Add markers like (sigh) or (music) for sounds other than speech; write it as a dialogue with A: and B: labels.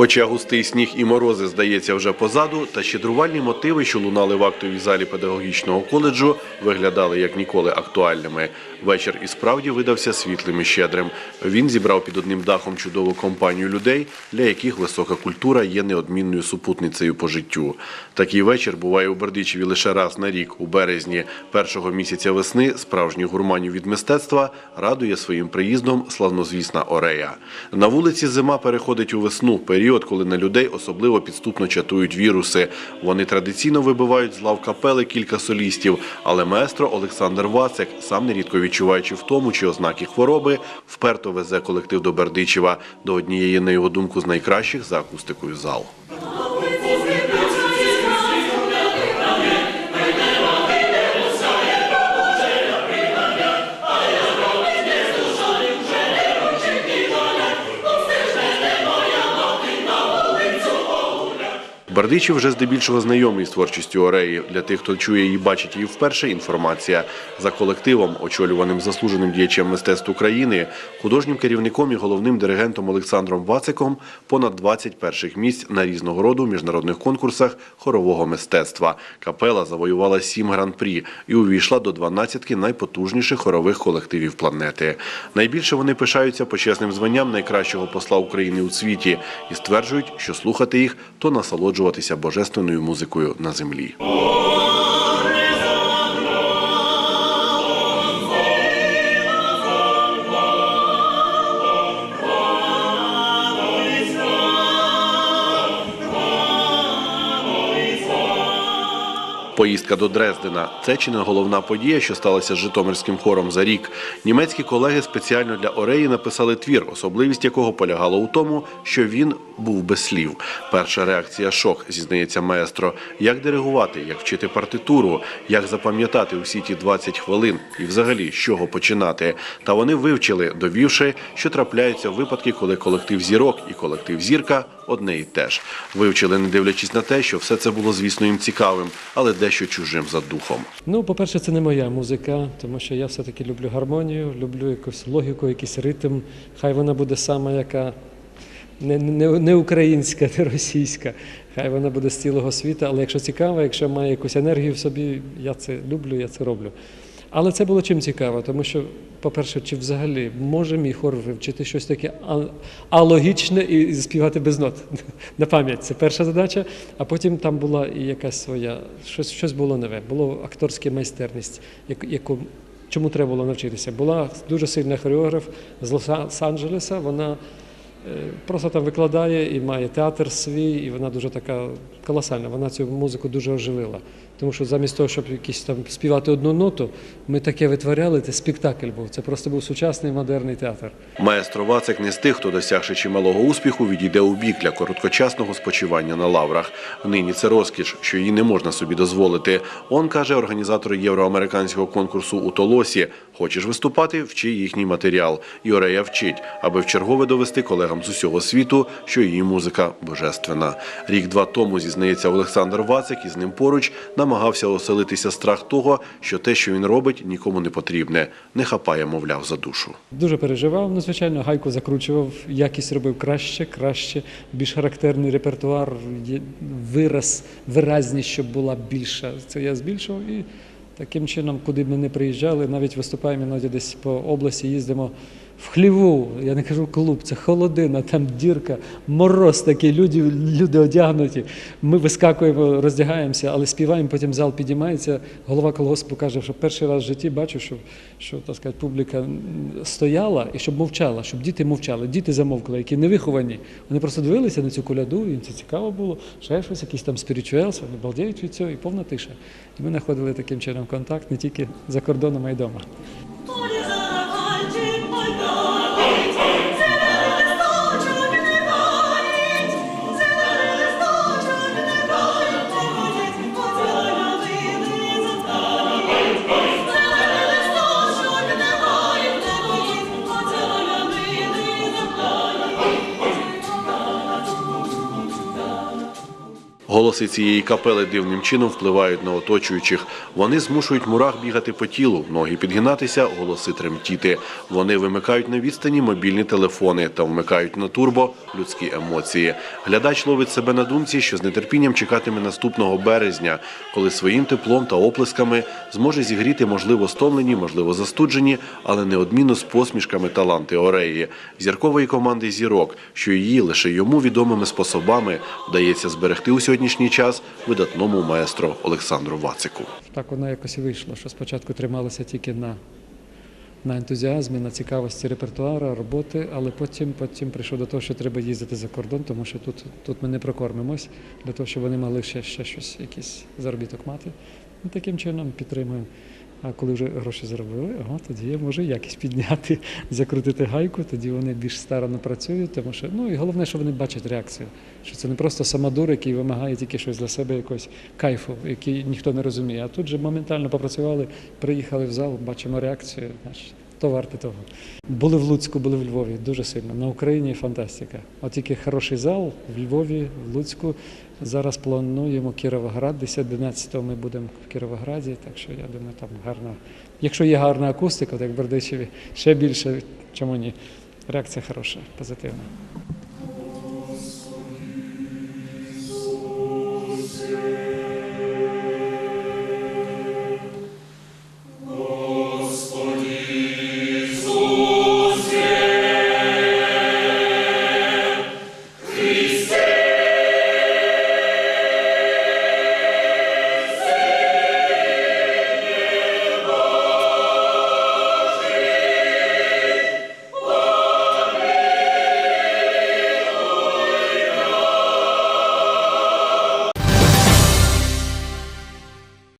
A: Хоча густий сніг і морози, здається, вже позаду, та щедрувальні мотиви, що лунали в актовій залі педагогічного коледжу, виглядали як ніколи актуальними. Вечір і справді видався світлим і щедрим. Він зібрав під одним дахом чудову компанію людей, для яких висока культура є неодмінною супутницею по життю. Такий вечір буває у Бердичеві лише раз на рік, у березні, першого місяця весни, справжніх гурманів від мистецтва радує своїм приїздом славнозвісна Орея. На вулиці зима переходить у весну, період, коли на людей особливо підступно чатують віруси. Вони традиційно вибивають з лав капели кілька солістів, але маестро Олександр Вацик, сам нерідко відчуваючи втому чи ознаки хвороби, вперто везе колектив до Бердичева, до однієї, на його думку, з найкращих за акустикою зал. Бердичів вже здебільшого знайомий з творчістю Ореї. Для тих, хто чує і бачить її вперше, інформація за колективом, очолюваним заслуженим діячем мистецтв України, художнім керівником і головним диригентом Олександром Вациком, понад 20 перших місць на різного роду міжнародних конкурсах хорового мистецтва. Капела завоювала сім гран-прі і увійшла до 12 найпотужніших хорових колективів планети. Найбільше вони пишаються почесним званням найкращого посла України у світі і стверджують, що слухати їх то насолоджуватися божественною музикою на землі. Поїздка до Дрездена це чи не головна подія, що сталася з Житомирським хором за рік. Німецькі колеги спеціально для Ореї написали твір, особливість якого полягала у тому, що він був без слів. Перша реакція шок, зізнається маестро. Як диригувати, як вчити партитуру, як запам'ятати усі ті 20 хвилин і взагалі з чого починати. Та вони вивчили, довівши, що трапляються випадки, коли колектив зірок і колектив зірка одне і те ж. Вивчили, не дивлячись на те, що все це було, звісно, їм цікавим, але дещо чужим за духом.
B: Ну, по-перше, це не моя музика, тому що я все-таки люблю гармонію, люблю якусь логіку, якийсь ритм. Хай вона буде сама, яка не, не, не українська, не російська. Хай вона буде з цілого світу, але якщо цікава, якщо має якусь енергію в собі, я це люблю, я це роблю. Але це було чим цікаво, тому що, по-перше, чи взагалі може мій хор вивчити щось таке алогічне і співати без нот (laughs) на пам'ять. Це перша задача. А потім там була і якась своя, щось, щось було нове, було акторська майстерність, яку, чому треба було навчитися. Була дуже сильна хореограф з Лос-Анджелеса, вона просто там викладає і має театр свій, і вона дуже така колосальна. Вона цю музику дуже оживила. Тому що замість того, щоб якісь там співати одну ноту, ми таке витворяли, це спектакль був. Це просто був сучасний модерний театр.
A: Маестро Вацик не з тих, хто досягши чималого успіху, відійде у бік для короткочасного спочивання на лаврах. Нині це розкіш, що її не можна собі дозволити. Он каже організатор євроамериканського конкурсу у Толосі: хочеш виступати, вчи їхній матеріал. І Орея вчить, аби вчергове довести колегам з усього світу, що її музика божественна. Рік-два тому зізнається Олександр Вацик, і з ним поруч намагався оселитися страх того, що те, що він робить, нікому не потрібне, не хапає, мовляв, за душу.
B: Дуже переживав, ну, звичайно, гайку закручував, якість робив краще, краще, більш характерний репертуар, вираз, виразність, щоб була більша. Це я збільшував і таким чином, куди б ми не приїжджали, навіть виступаємо іноді десь по області, їздимо в хліву, я не кажу клуб, це холодина, там дірка, мороз такий, люди, люди одягнуті. Ми вискакуємо, роздягаємося, але співаємо, потім зал підіймається. Голова колгоспу каже, що перший раз в житті бачу, що, що так сказати, публіка стояла і щоб мовчала, щоб діти мовчали. Діти замовкли, які не виховані. Вони просто дивилися на цю коляду, їм це цікаво було. Ще щось, якийсь там спірічуелс, вони балдіють від цього і повна тиша. І ми знаходили таким чином контакт не тільки за кордоном, а й вдома.
A: Голоси цієї капели дивним чином впливають на оточуючих. Вони змушують мурах бігати по тілу, ноги підгинатися, голоси тремтіти. Вони вимикають на відстані мобільні телефони та вмикають на турбо людські емоції. Глядач ловить себе на думці, що з нетерпінням чекатиме наступного березня, коли своїм теплом та оплесками зможе зігріти, можливо, стомлені, можливо, застуджені, але неодмінно з посмішками таланти Ореї, зіркової команди зірок, що її лише йому відомими способами вдається зберегти у сьогоднішній час видатному маестро Олександру Вацику.
B: Так воно якось і вийшло, що спочатку трималася тільки на, на ентузіазмі, на цікавості репертуара, роботи, але потім, потім прийшов до того, що треба їздити за кордон, тому що тут, тут ми не прокормимось, для того, щоб вони могли ще, ще щось, якийсь заробіток мати. І таким чином підтримуємо. А коли вже гроші заробили, о, тоді я можу якість підняти, (laughs) закрутити гайку, тоді вони більш старано працюють, тому що ну і головне, що вони бачать реакцію. Що це не просто самодур, який вимагає тільки щось для себе, якогось кайфу, який ніхто не розуміє. А тут же моментально попрацювали, приїхали в зал, бачимо реакцію. Значить, то варте того. Були в Луцьку, були в Львові, дуже сильно. На Україні фантастика. От тільки хороший зал в Львові, в Луцьку. Зараз плануємо Кіровоград. 10-11 ми будемо в Кіровограді, так що я думаю, там гарна. Якщо є гарна акустика, так в Бердичеві ще більше, чому ні. Реакція хороша, позитивна.